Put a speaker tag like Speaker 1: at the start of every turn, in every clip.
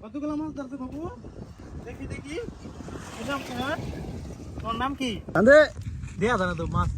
Speaker 1: কতগুলো মাছ ধরছে বাবু? দেখি দেখি। নাম তোমার নাম কি? দেয়া জানা তো মাছ।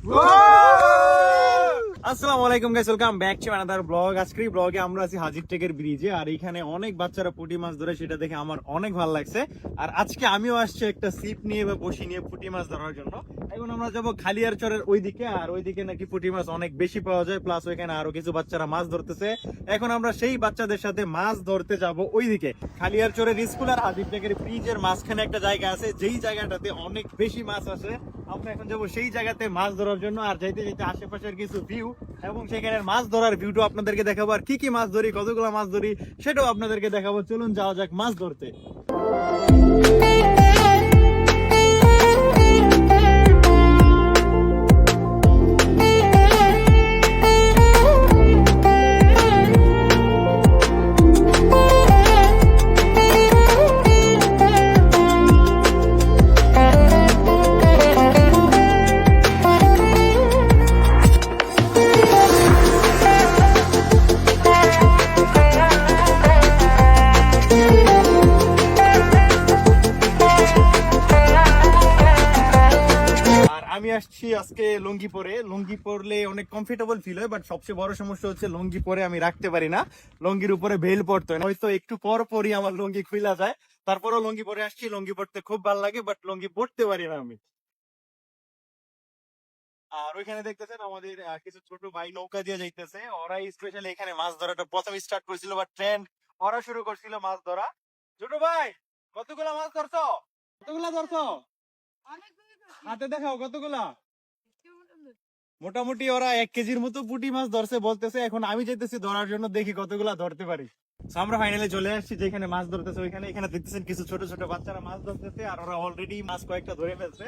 Speaker 1: আসসালামু আলাইকুম guys welcome back to another blog আজকের ব্লগে আমরা আছি হাজির টেকের ব্রিজে আর এখানে অনেক বাচ্চারা পুঁটি মাছ ধরে, সেটা দেখে আমার অনেক ভালো লাগছে। আর আজকে আমিও আসছি একটা সিপ নিয়ে বা বসি নিয়ে পুঁটি মাছ ধরার জন্য। এখন আমরা যাব খালিয়ার চরের ওইদিকে, আর ওইদিকে নাকি পুঁটি মাছ অনেক বেশি পাওয়া যায় প্লাস ওইখানে আরও কিছু বাচ্চারা মাছ ধরতেছে। এখন আমরা সেই বাচ্চাদের সাথে মাছ ধরতে যাব ওইদিকে। খালিয়ার চরের স্কুল আর হাজির টেকের ব্রিজের মাঝখানে একটা জায়গা আছে, যেই জায়গাটাতে অনেক বেশি মাছ আছে। আমরা এখন যাব সেই জায়গাতে মাছ ধরার জন্য, আর যাইতে যাইতে আশেপাশের কিছু ভিউ এবং সেখানে মাছ ধরার ভিউটা আপনাদেরকে দেখাবো, আর কি কি মাছ ধরি, কতগুলো মাছ ধরি, সেটাও আপনাদেরকে দেখাবো। চলুন যাওয়া যাক মাছ ধরতে। আমি আসছি আজকে লুঙ্গি পরে লুঙ্গি পরলে অনেক কমফোর্টেবল ফিল হয় বাট সবচেয়ে বড় সমস্যা হচ্ছে লুঙ্গি পরে আমি রাখতে পারি না। লুঙ্গির উপরে বেল পড়তে হয় হয়তো একটু পর পরই আমার লুঙ্গি খুলা যায়। তারপরও লুঙ্গি পরে আসছি। লুঙ্গি পরতে খুব ভালো লাগে বাট লুঙ্গি পরতে পারি না আমি। আর ওইখানে দেখতেছেন আমাদের কিছু ছোট ভাই নৌকা দিয়ে যাইতেছে। ওরা স্পেশালি এখানে মাছ ধরাটা প্রথম স্টার্ট করেছিল বা ট্রেন্ড ওরা শুরু করছিল মাছ ধরা। ছোট ভাই, কতগুলা মাছ ধরছো? কতগুলা ধরছো? হাতে দেখাও কতগুলা? মোটামুটি ওরা এক কেজির মতো পুঁটি মাছ ধরছে, বলতেছে, এখন আমি যেতেছি ধরার জন্য, দেখি কতগুলা ধরতে পারি। আমরা ফাইনালি চলে আসছি, যেখানে মাছ ধরতেছে ওইখানে। এখানে দেখতেছেন কিছু ছোট ছোট বাচ্চারা মাছ ধরতেছে, আর ওরা অলরেডি মাছ কয়েকটা ধরে ফেলছে।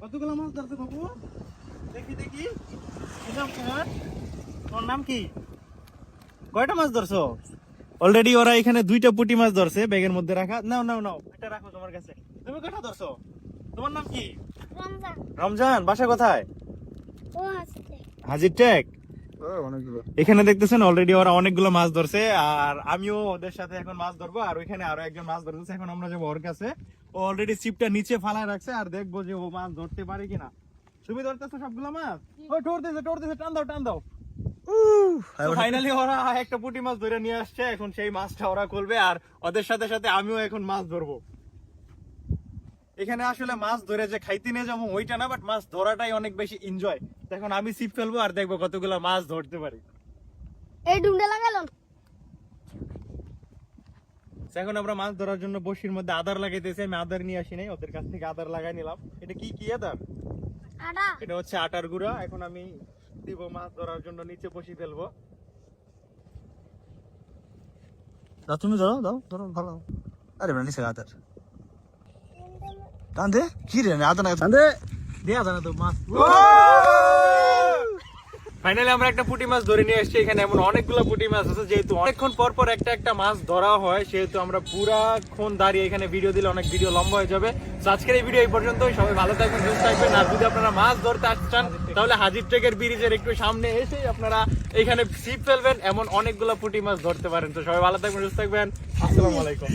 Speaker 1: কতগুলা মাছ ধরছে বাবু? দেখি দেখি। তোমার? তোমার নাম কি? কয়টা মাছ ধরছো? অলরেডি ওরা এখানে দুইটা পুটি মাছ ধরছে, ব্যাগের মধ্যে রাখা। নাও নাও নাও এটা রাখো তোমার কাছে। তুমি কয়টা ধরছো? তোমার নাম কি?
Speaker 2: রমজান।
Speaker 1: রমজান বাসা কোথায়?
Speaker 2: ও
Speaker 1: হাজির টেক। এখানে দেখতেছেন অলরেডি ওরা অনেকগুলো মাছ ধরছে আর আমিও ওদের সাথে এখন মাছ ধরবো আর ওইখানে আরও একজন মাছ ধরতেছে এখন আমরা যাব ওর কাছে। ও অলরেডি চিপটা নিচে ফালায় রাখছে আর দেখব যে ও মাছ ধরতে পারে কিনা। তুমি ধরতেছো সবগুলো মাছ? ওই ঠোরতেছে ঠোরতেছে টান দাও টান দাও। ফাইনালি ওরা একটা পুঁটি মাছ ধরে নিয়ে আসছে এখন সেই মাছটা ওরা করবে আর ওদের সাথে সাথে আমিও এখন মাছ ধরবো। এখানে আসলে মাছ ধরে যে খাইতে নিয়ে যাব ওইটা না বাট মাছ ধরাটাই অনেক বেশি এনজয় এখন আমি ছিপ ফেলব আর দেখব কতগুলো মাছ ধরতে পারি।
Speaker 2: এই ডুমটা লাগালো
Speaker 1: So, এখন আমরা মাছ ধরার জন্য বসির মধ্যে আদার লাগাইতেছি আমি আদার নিয়ে আসি নাই ওদের কাছ থেকে আদার লাগাই নিলাম। এটা কি কি আদার?
Speaker 2: আটা
Speaker 1: এটা হচ্ছে আটার গুঁড়া। এখন আমি দিব মাছ ধরার জন্য নিচে বসি ফেলব।
Speaker 3: দাও তুমি ধরো দাও ধরো ভালো। আরে মানে নিচে আদার। টান দে কি রে আদা না টান দে
Speaker 1: দেয়া জানা তো মাছ। ফাইনালি আমরা একটা পুঁটি মাছ ধরে নিয়ে এসেছি এখানে এমন অনেকগুলো পুঁটি মাছ আছে যেহেতু অনেকক্ষণ পর পর একটা একটা মাছ ধরা হয় সেহেতু আমরা পুরাক্ষণ দাঁড়িয়ে এখানে ভিডিও দিলে অনেক ভিডিও লম্বা হয়ে যাবে। তো আজকের এই ভিডিও এই পর্যন্তই সবাই ভালো থাকবেন সুস্থ থাকবেন আর যদি আপনারা মাছ ধরতে আসছেন তাহলে হাজির টেকের ব্রিজের একটু সামনে এসে আপনারা এখানে ছিপ ফেলবেন এমন অনেকগুলো পুঁটি মাছ ধরতে পারেন। তো সবাই ভালো থাকবেন সুস্থ থাকবেন আসসালামু আলাইকুম।